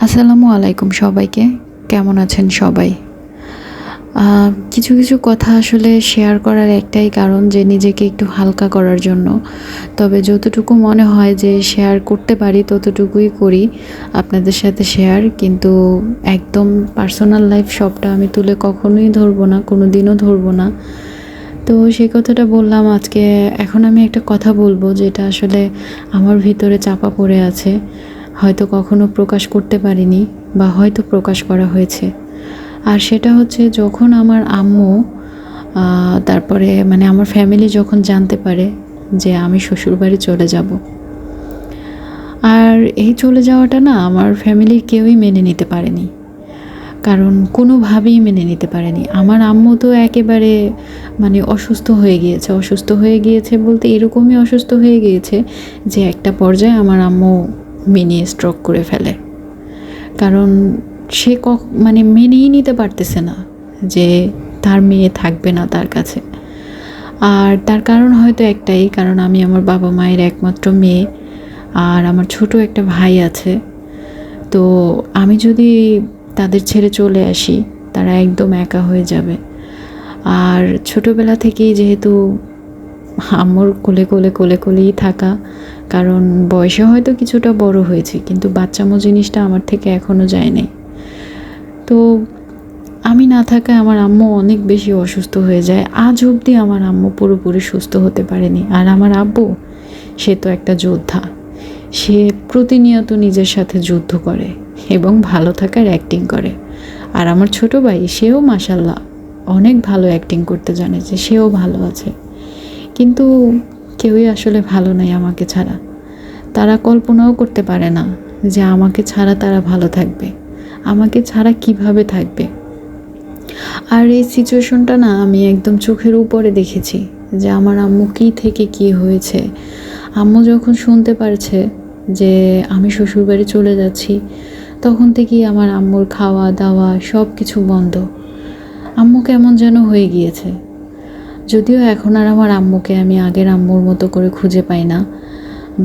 আসসালামু আলাইকুম সবাইকে। কেমন আছেন সবাই? কিছু কিছু কথা আসলে শেয়ার করার একটাই কারণ যে নিজেকে একটু হালকা করার জন্য। তবে যতটুকু মনে হয় যে শেয়ার করতে পারি, ততটুকুই করি আপনাদের সাথে শেয়ার কিন্তু একদম পার্সোনাল লাইফ সবটা আমি তুলে কখনোই ধরবো না কোনো দিনও ধরবো না। তো সেই কথাটা বললাম, আজকে এখন আমি একটা কথা বলব যেটা আসলে আমার ভিতরে চাপা পড়ে আছে। হয়তো কখনো প্রকাশ করতে পারিনি বা হয়তো প্রকাশ করা হয়েছে। আর সেটা হচ্ছে যখন আমার আম্মু তারপরে মানে আমার ফ্যামিলি যখন জানতে পারে যে আমি শ্বশুরবাড়ি চলে যাব। আর এই চলে যাওয়াটা না আমার ফ্যামিলির কেউই মেনে নিতে পারেনি। কারণ কোনোভাবেই মেনে নিতে পারেনি। আমার আম্মু তো একেবারে মানে অসুস্থ হয়ে গিয়েছে। অসুস্থ হয়ে গিয়েছে বলতে এরকমই অসুস্থ হয়ে গিয়েছে যে একটা পর্যায়ে আমার আম্মু মিনি স্ট্রোক করে ফেলে। কারণ সে কক মানে মেনেই নিতে পারতেছে না যে তার মেয়ে থাকবে না তার কাছে। আর তার কারণ হয়তো একটাই, কারণ আমি আমার বাবা মায়ের একমাত্র মেয়ে আর আমার ছোট একটা ভাই আছে। তো আমি যদি তাদের ছেড়ে চলে আসি, তারা একদম একা হয়ে যাবে। আর ছোটবেলা থেকেই যেহেতু আম্মুর কোলে কোলে কোলে কোলেই থাকা কারণ বয়সে হয়তো কিছুটা বড় হয়েছে, কিন্তু বাচ্চামো জিনিসটা আমার থেকে এখনও যায় নাই তো আমি না থাকায় আমার আম্মু অনেক বেশি অসুস্থ হয়ে যায়। আজ অবধি আমার আম্মু পুরোপুরি সুস্থ হতে পারেনি। আর আমার আব্বু, সে তো একটা যোদ্ধা। সে প্রতিনিয়ত নিজের সাথে যুদ্ধ করে এবং ভালো থাকার অ্যাক্টিং করে। আর আমার ছোট ভাই, সেও মাসাল্লাহ অনেক ভালো অ্যাক্টিং করতে জানে যে সেও ভালো আছে। কিন্তু কেউই আসলে ভালো নাই আমাকে ছাড়া। তারা কল্পনাও করতে পারে না যে আমাকে ছাড়া তারা ভালো থাকবে। আমাকে ছাড়া কীভাবে থাকবে? আর এই সিচুয়েশনটা না আমি একদম চোখের উপরে দেখেছি যে আমার আম্মু কী থেকে কি হয়েছে। আম্মু যখন শুনতে পারছে যে আমি শ্বশুরবাড়ি চলে যাচ্ছি, তখন থেকেই আমার আম্মুর খাওয়া দাওয়া সব কিছু বন্ধ। আম্মু কেমন যেন হয়ে গিয়েছে। যদিও এখন আর আমার আম্মুকে আমি আগের আম্মুর মতো করে খুঁজে পাই না,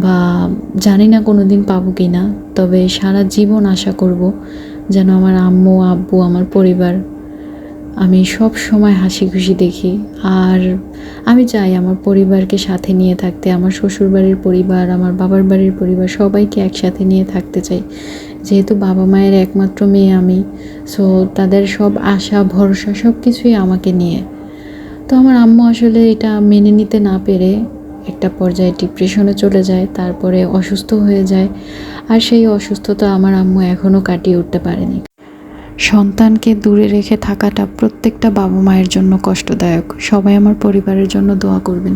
বা জানি না কোনো দিন পাবো কি না, তবে সারা জীবন আশা করব যেন আমার আম্মু, আব্বু, আমার পরিবার, আমি সব সময় হাসি খুশি দেখি। আর আমি চাই আমার পরিবারকে সাথে নিয়ে থাকতে, আমার শ্বশুরবাড়ির পরিবার, আমার বাবার বাড়ির পরিবার সবাইকে একসাথে নিয়ে থাকতে চাই। যেহেতু বাবা মায়ের একমাত্র মেয়ে আমি সো তাদের সব আশা, ভরসা সব কিছুই আমাকে নিয়ে। তো আমার আম্মু আসলে এটা মেনে নিতে না পেরে একটা পর্যায়ে ডিপ্রেশনে চলে যায়, তারপরে অসুস্থ হয়ে যায়। আর সেই অসুস্থতা আমার আম্মু এখনও কাটিয়ে উঠতে পারেনি। সন্তানকে দূরে রেখে থাকাটা প্রত্যেকটা বাবা মায়ের জন্য কষ্টদায়ক। সবাই আমার পরিবারের জন্য দোয়া করবেন।